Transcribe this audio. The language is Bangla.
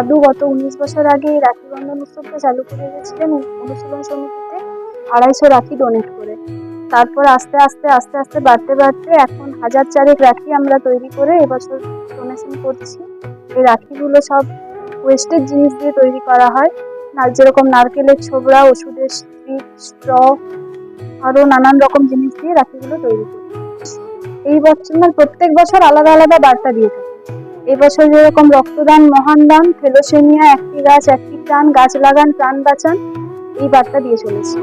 দাদু গত উনিশ বছর আগে রাখি বন্ধন উৎসবটা চালু করে গেছিলেন অনুশীলন সমিতিতে আড়াইশো রাখি ডোনেট করে। তারপর আস্তে আস্তে আস্তে আস্তে, বাড়তে বাড়তে এখন হাজার চারেক রাখি আমরা তৈরি করে এবছর ডোনেশন করছি। এই রাখিগুলো সব ওয়েস্টের জিনিস দিয়ে তৈরি করা হয়। যেরকম নারকেলের ছোবড়া, ওষুধের স্ট্রিপ স্ট্র, আরও নানান রকম জিনিস দিয়ে রাখিগুলো তৈরি করি। এই বছর প্রত্যেক বছর আলাদা আলাদা বার্তা দিয়ে থাকি। এবছর যেরকম রক্তদান, মহান দান থেলোসেমিয়া একটি গাছ, একটি প্রাণ, গাছ লাগান, প্রাণ বাঁচান, এই বার্তা দিয়ে চলেছি।